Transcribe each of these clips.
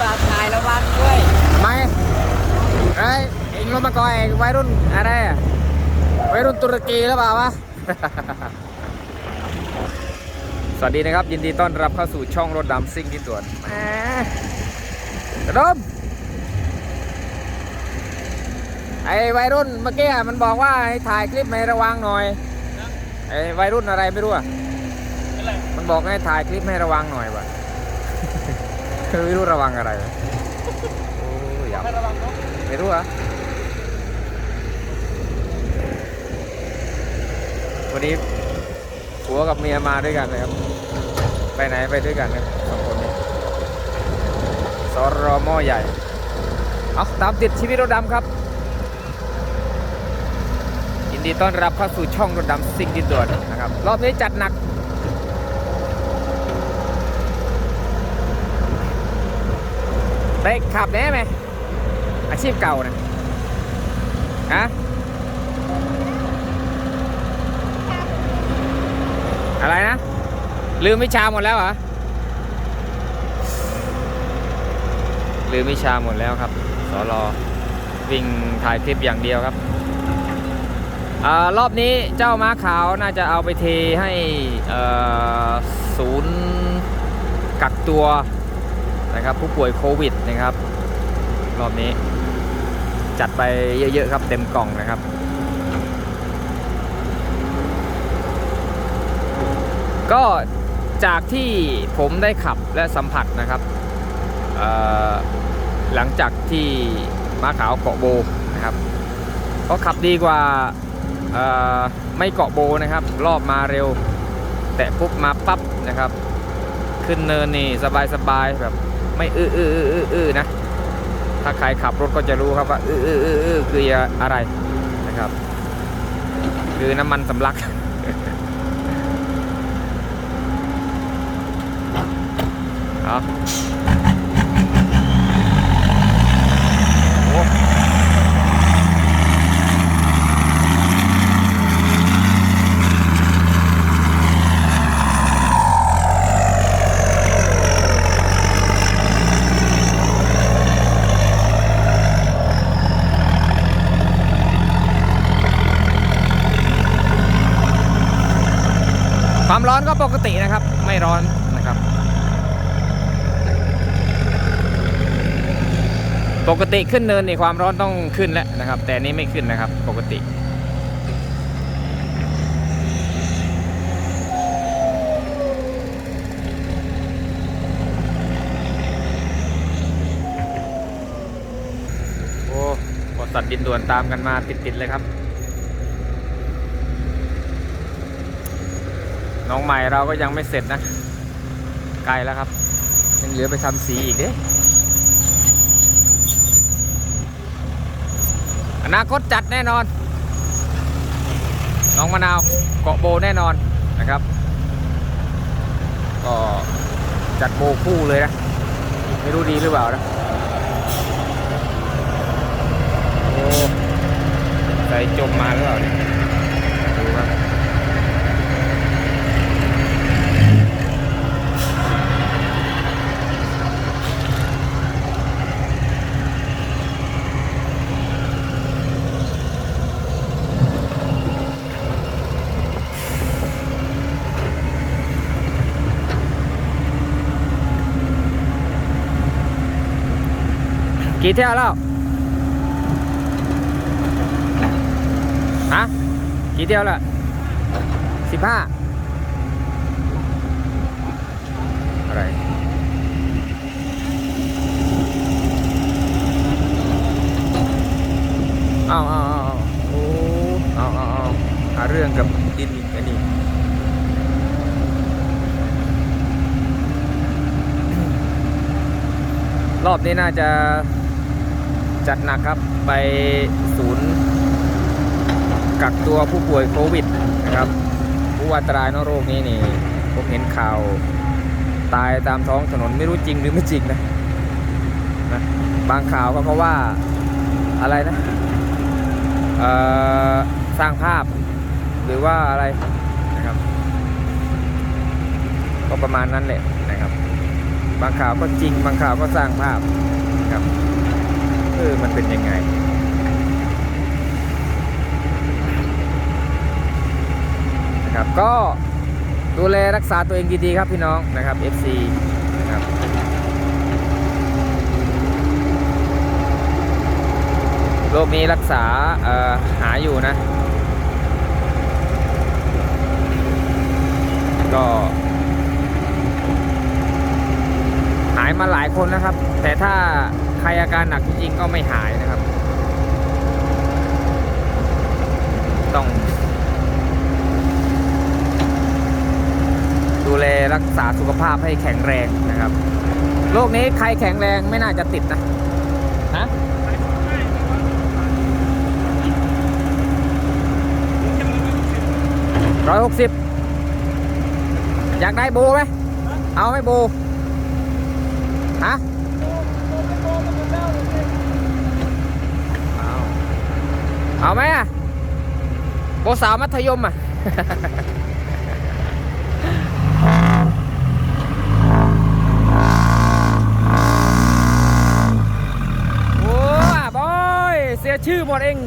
ว่าถ่ายระวังด้วยไม่ไอ้ยเอ็งรถมาก่อนไอ้วัยรุ่นอะไรอะวัยรุ่นตุรกีหรือเปล่าวะสวัสดีนะครับ ยินดีต้อนรับเข้าสู่ช่องรถดำซิ่งที่สวนมกรมไอ้วัยรุ่นเมื่อกี้มันบอกว่าให้ถ่ายคลิปให้ระวังหน่อยไอ้วัยรุ่นอะไรไม่รู้อะมันบอกให้ถ่ายคลิปให้ระวังหน่อยว่ะ ไม่รู้ระวังอะไรวะโอ้ยอยากระวังเนาะไม่รู้เหรอะวันนี้ผัวกับเมียมาด้วยกันเลยครับ ไปไหนไปด้วยกันครับสองคนนี้สรอหม้อใหญ่ เอาตามติดชีวิตรถดำครับ ยินดีต้อนรับเข้าสู่ช่องรถดำซิ่งดินด่วนนะครับ รอบนี้จัดหนัก ได้ขับแน่ไหมอาชีพเก่านะฮะอะไรนะ ลืมวิชาหมดแล้วเหรอ ลืมวิชาหมดแล้วครับสอรอวิ่งถ่ายคลิปอย่างเดียวครับอรอบนี้เจ้าม้าขาวน่าจะเอาไปเทให้ศูนย์กักตัว นะครับ ผู้ป่วยโควิดนะครับ รอบนี้ จัดไปเยอะๆครับ เต็มกล่องนะครับ ก็จากที่ผมได้ขับและสัมผัสนะครับหลังจากที่ม้าขาวเกาะโบนะครับก็ขับดีกว่าไม่เกาะโบนะครับ รอบมาเร็ว แตะปุ๊บมาปั๊บนะครับ ขึ้นเนินนี่สบายๆแบบ ไม่อื้ออื้ออื้ออื้อนะ ถ้าใครขับรถก็จะรู้ครับว่าอื้ออื้ออื้ออื้อคืออะไรนะครับ คือน้ำมันสำลักเอาโอ้ ความร้อนก็ปกตินะครับ ไม่ร้อนนะครับ ปกติขึ้นเนินนี่ความร้อนต้องขึ้นแล้วนะครับ แต่นี้ไม่ขึ้นนะครับ ปกติโอ้บริษัทดินด่วนตามกันมาติดๆเลยครับ น้องใหม่เราก็ยังไม่เสร็จนะไกลแล้วครับ ยังเหลือไปทำสีอีกเด้อนาคตจัดแน่นอน น้องมะนาวเกาะโบแน่นอนนะครับ ก็จัดโบคู่เลยนะ ไม่รู้ดีหรือเปล่านะโอ้ใส่จมมาหรือเปล่าเนี่ย กี่เที่ยวแล้วฮะกี่เที่ยวแล้วสิบห้าอะไรเอาเอาเอาเอาโอ้เอาเอาเอาหาเรื่องกับดินอันนี้รอบนี้น่าจะ จัดหนักครับไปศูนย์กักตัวผู้ป่วยโควิดนะครับ ผู้อันตรายนอะโรคนี้นี่ผมเห็นข่าวตายตามท้องถนนไม่รู้จริงหรือไม่จริงนะนะบางข่าวเขาก็ว่าอะไรนะเอ่อสร้างภาพหรือว่าอะไรนะครับ ก็ประมาณนั้นแหละนะครับ บางข่าวก็จริงบางข่าวก็สร้างภาพครับ ออมันเป็นยังไงนะครับก็ดูแลรักษาตัวเองดีๆครับพี่น้องนะครับ FC นะครับโรคนี้รักษาหาอยู่นะ ก็ หายมาหลายคนนะครับ แต่ถ้า ใครอาการหนักจริงๆก็ไม่หายนะครับ ต้อง ดูแลรักษาสุขภาพให้แข็งแรงนะครับโรคนี้ใครแข็งแรงไม่น่าจะติดนะฮะร้อยหกสิบอยากได้โบไหมเอาไหมโบฮะเอา เอาไหมอะโบสาวมัธยมอะโอ้บอยเสียชื่อหมดเอง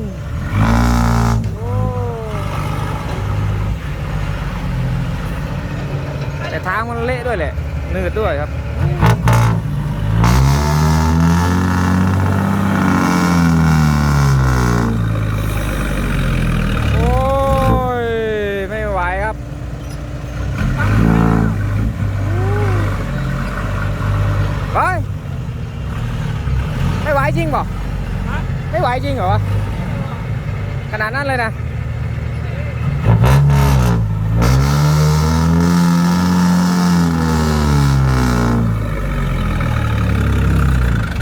แต่ทางมันเละด้วยแหละหนืดด้วยครับ โอ้ย ไม่ไหวครับ เฮ้ย ไม่ไหวจริงเปล่า ไฟจริงเหรอ ขนาดนั้นเลยนะ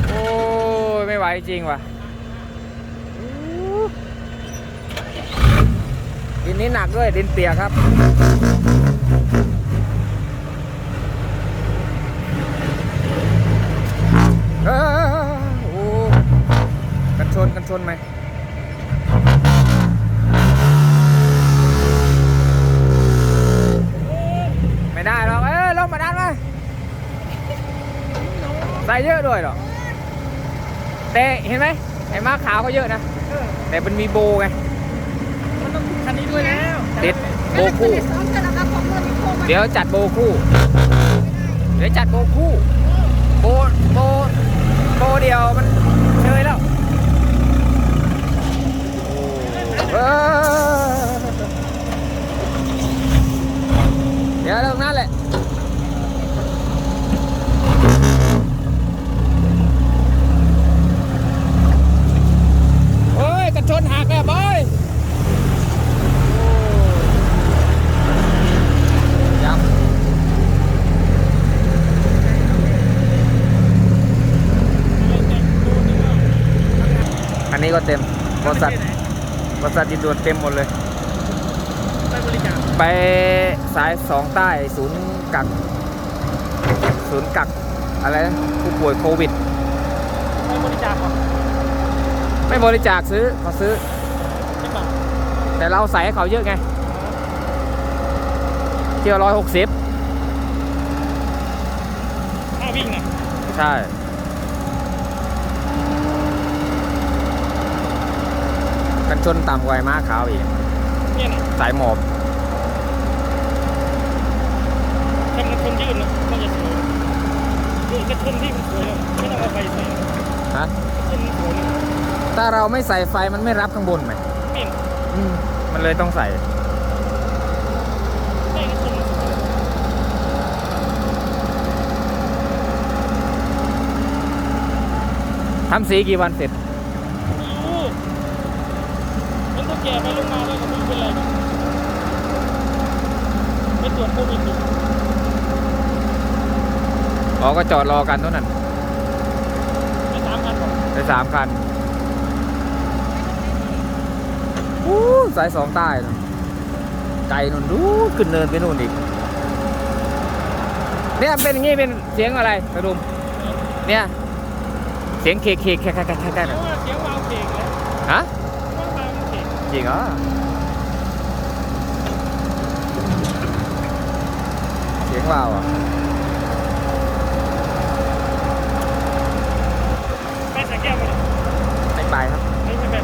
โอ้ยไม่ไหวจริงว่ะดินนี้หนักด้วยดินเปียกครับ ชนกันชนไหมไม่ได้หรอกเออลงมาดันมาใส่เยอะด้วยหรอกแต่เห็นไหมไอ้ม้าขาวก็เยอะนะ แต่มันมีโบไงมันต้องคันนี้ด้วยแล้วติดโบคู่ เดี๋ยวจัดโบคู่ เดี๋ยวจัดโบคู่ โบโบโบเดียวมันเชยแล้วเออเดี๋ยวตรงนั้นแหละ โอ้ยกระชนหักแล้วบอยยับ อั นนี้ก็เต็มบริษัทบริษัทดินด่วนเต็มหมดเลย ไปบริจาคไปสายสองใต้ศูนย์กักศูนย์กักอะไรนะผู้ป่วยโควิด ไปบริจาคก่อนไม่บริจาคซื้อเขาซื้อ ใช่ป่ะแต่เราใส่ให้เขาเยอะไงเที่ยวร้อยหกสิบถ้าวิ่งน่ะ ใช่ กันชนต่ำกว่าไอ้ม้าขาวอีก เนี่ยน่ะสายหมอบถ้ามันคนยืดนะมันจะสวยนี่กระชนที่มันสวยแล้วไม่ต้องเอาไปใส่ฮะกระชนมันสวยเลยถ้าเราไม่ใส่ไฟมันไม่รับข้างบนไหมไม่อืมมันเลยต้องใส่ไม่กระชนมันสวยทำสีกี่วันเสร็จ โอ้มันตัว แก่ไปลงมาแล้วก็ไม่เป็นไรนะไปตรวจโควิดอยู่อ๋อก็จอดรอกันเท่านั้นไปสามพันก่อนไปสามคันอู้สายสองใต้นู่นไกลนู่นดูขึ้นเนินไปนู่นอีก เนี่ยเป็นอย่างงี้เป็นเสียงอะไรกระดุมเนี่ย เสียงเคกเคกแค่แค่แค่แค่ จริงอะเสียงเราอะไม่จะแก้วมันไม่ไปครับไม่ไม่แม่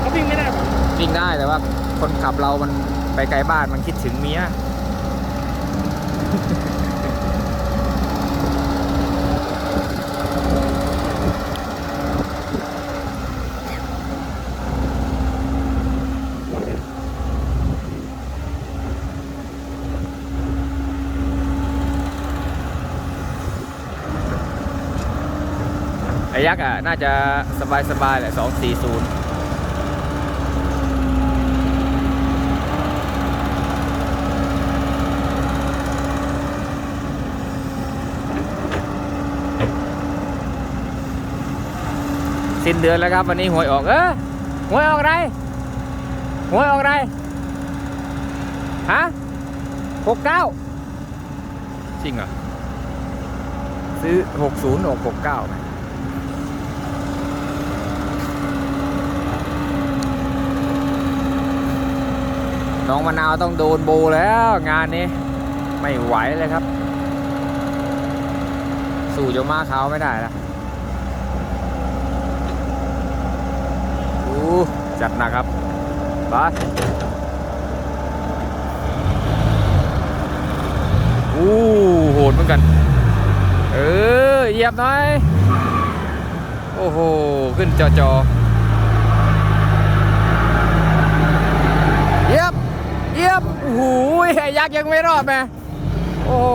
เขาวิ่งไม่ได้ป่ะวิ่งได้แต่ว่า คนขับเรามันไปไกลบ้านมันคิดถึงเมีย ไอ้ยักษ์อะน่าจะสบายสบายๆแหละสองสี่ศูนย์สิ้นเดือนแล้วครับ วันนี้หวยออก เออหวยออกอะไรหวยออกอะไรฮะหกเก้าจริงเหรอ ซื้อหกศูนย์ออกหกเก้าไหม น้องมะนาวต้องโดนโบแล้วงานนี้ไม่ไหวเลยครับ สู่จ้ามาขาไม่ได้ละอู้จัดหนักครับไปอู้โหดเหมือนกัน เออเหยียบหน่อย โอ้โห ขึ้นจอจอเหยียบเหยียบโอ้โหไอ้ยักษ์ยังไม่รอดแม่โอ้โห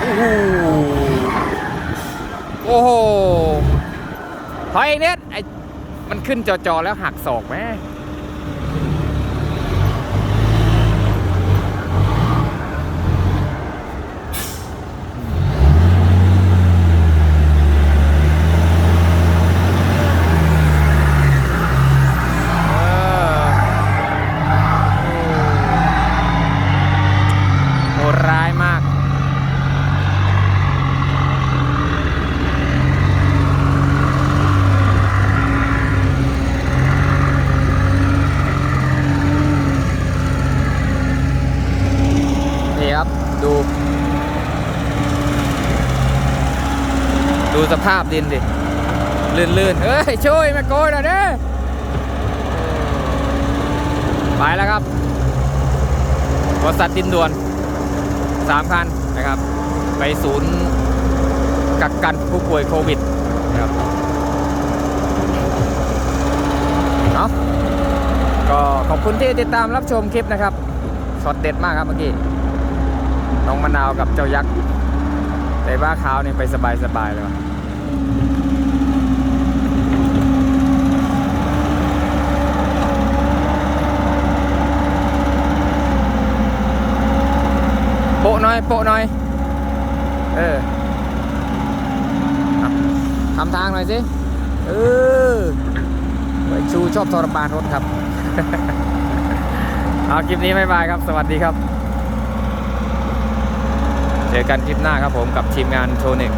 โอ้โหโอ้โหถอยอีกนิดไอ้มันขึ้นจอจอแล้วหักศอกแม่เออโหดร้ายมาก นี่ครับ ดู ดูส ภาพดินดิลื่นๆเอ้ยช่วยมาโกยหน่อยเด้อไปแล้วครับบริษัทดินด่วนสามคันนะครับ ไปศูนย์กักกันผู้ป่วยโควิดนะครับเอาะก็ขอบคุณที่ติดตามรับชมคลิปนะครับช็อตเด็ดมากครับเมื่อกี้น้องมะนาวกับเจ้ายักษ์แต่บ้าขาวนี่ไปสบายสบายๆเลยว่ะ โปะหน่อย โปะหน่อย เออทำทางหน่อยสิ เออไว้ชูชอบทรมานรถครับ เอาคลิปนี้บายบายครับ สวัสดีครับ เจอกันคลิปหน้าครับผมกับทีมงานโชว์หนึ่ง